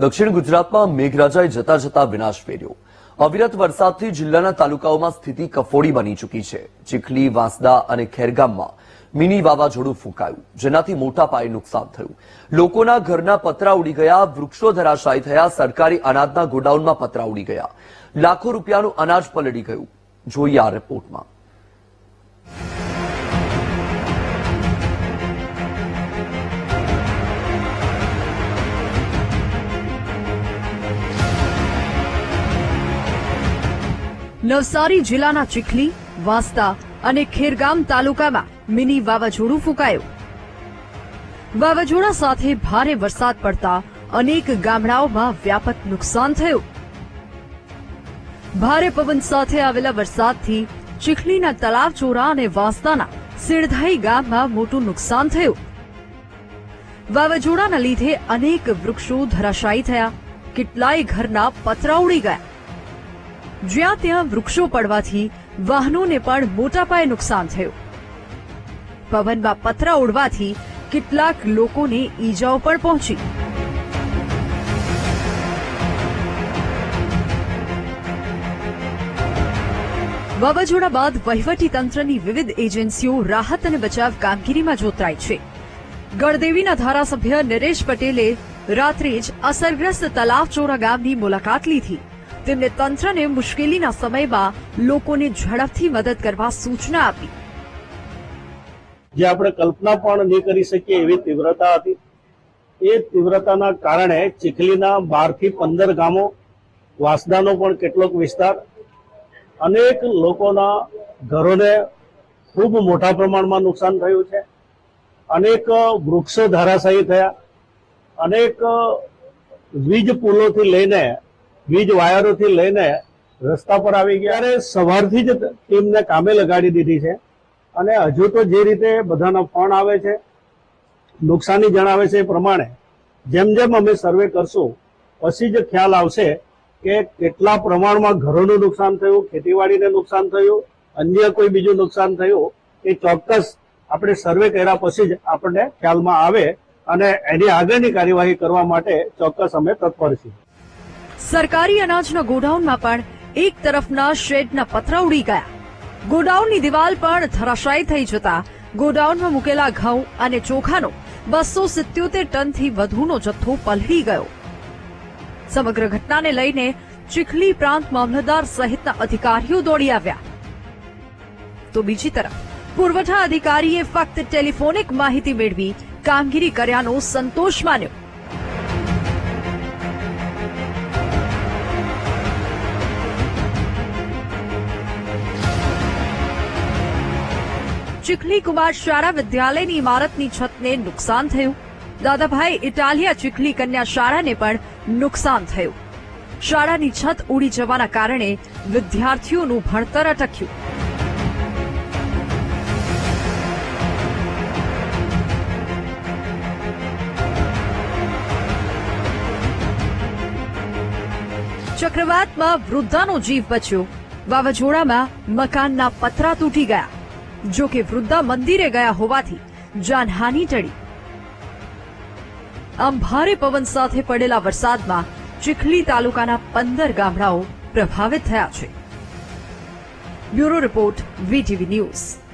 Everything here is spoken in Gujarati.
દક્ષિણ ગુજરાતમાં મેઘરાજાએ જતા જતા વિનાશ ફેર્યો. અવિરત વરસાદથી જિલ્લાના તાલુકાઓમાં સ્થિતિ કફોડી બની ચૂકી છે. ચીખલી, વાંસદા અને ખેરગામમાં મિની વાવાઝોડું ફૂંકાયું, જેનાથી મોટા પાયે નુકસાન થયું. લોકોના ઘરના પતરા ઉડી ગયા, વૃક્ષો ધરાશાયી થયા, સરકારી અનાજના ગોડાઉનમાં પતરા ઉડી ગયા. લાખો રૂપિયાનું અનાજ પલળી ગયું. જોઈએ આ રિપોર્ટમાં નવસારી જિલ્લાના ચીખલી, વાંસદા અને ખેરગામ તાલુકામાં મિની વાવાઝોડું ફૂંકાયું. વાવાઝોડા સાથે ભારે વરસાદ પડતા અનેક ગામડાઓમાં વ્યાપક નુકસાન થયું. ભારે પવન સાથે આવેલા વરસાદથી ચીખલીના તલાવચોરા અને વાંસદાના સિરધાઈ ગામમાં મોટું નુકસાન થયું. વાવાઝોડાના લીધે અનેક વૃક્ષો ધરાશાયી થયા. કેટલાય ઘરના પતરા ઉડી ગયા. જ્યાં ત્યાં વૃક્ષો પડવાથી વાહનોને પણ મોટા પાયે નુકસાન થયું. પવનમાં પતરા ઉડવાથી કેટલાક લોકોને ઈજાઓ પણ પહોંચી. વાવાઝોડા બાદ વહીવટી તંત્રની વિવિધ એજન્સીઓ રાહત અને બચાવ કામગીરીમાં જોતરાઈ છે. ગણદેવીના ધારાસભ્ય નરેશ પટેલે રાત્રે જ અસરગ્રસ્ત તલાવચોરા ગામની મુલાકાત લીધી. તેમને તંત્રને મુશ્કેલીના સમયમાં લોકોને ઝડપથી મદદ કરવા સૂચના આપી. જે આપણે કલ્પના પણ નહીં કરી શકીએ એવી તીવ્રતા હતી. એ તીવ્રતાના કારણે ચીખલીના બારથી પંદર ગામો, વાસદાનો પણ કેટલોક વિસ્તાર, અનેક લોકોના ઘરોને ખૂબ મોટા પ્રમાણમાં નુકસાન થયું છે. અનેક વૃક્ષો ધરાશાયી થયા. અનેક વીજ પુલોથી લઈને વીજ વાયરોથી લઈને રસ્તા પર આવી ગયા. અને સવારથી જ ટીમને કામે લગાડી દીધી છે. અને હજુ તો જે રીતે બધાના ફોન આવે છે, નુકસાની જણાવે છે એ પ્રમાણે જેમ જેમ અમે સર્વે કરશું, પછી જ ખ્યાલ આવશે કે કેટલા પ્રમાણમાં ઘરોનું નુકસાન થયું, ખેતીવાડીને નુકસાન થયું, અન્ય કોઈ બીજું નુકસાન થયું, એ ચોક્કસ આપણે સર્વે કર્યા પછી જ આપણને ખ્યાલમાં આવે અને એની આગળની કાર્યવાહી કરવા માટે ચોક્કસ અમે તત્પર છીએ. સરકારી અનાજના ગોડાઉનમાં પણ એક તરફના શેડના પતરા ઉડી ગયા. ગોડાઉનની દિવાલ પણ ધરાશાયી થઈ જતા ગોડાઉનમાં મૂકેલા ઘઉં અને ચોખાનો બસો સિત્યોતેર ટનથી વધુનો જથ્થો પલળી ગયો. સમગ્ર ઘટનાને લઈને ચીખલી પ્રાંત મામલતદાર સહિતના અધિકારીઓ દોડી આવ્યા. તો બીજી તરફ, પુરવઠા અધિકારીએ ફક્ત ટેલિફોનિક માહિતી મેળવી કામગીરી કર્યાનો સંતોષ માન્યો. ચીખલી કુમાર શાળા વિદ્યાલયની ઇમારતની છતને નુકસાન થયું. દાદાભાઈ ઇટાલિયા ચીખલી કન્યા શાળાને પણ નુકસાન થયું. શાળાની છત ઉડી જવાના કારણે વિદ્યાર્થીઓનું ભણતર અટક્યું. ચક્રવાતમાં વૃદ્ધાનો જીવ બચ્યો. વાવાઝોડામાં મકાનના પતરા તૂટી ગયા. જો કે વૃદ્ધા મંદિરે ગયા હોવાથી જાનહાની ટળી. આમ ભારે પવન સાથે પડેલા વરસાદમાં ચીખલી તાલુકાના પંદર ગામડાઓ પ્રભાવિત થયા છે. Bureau report, VTV news.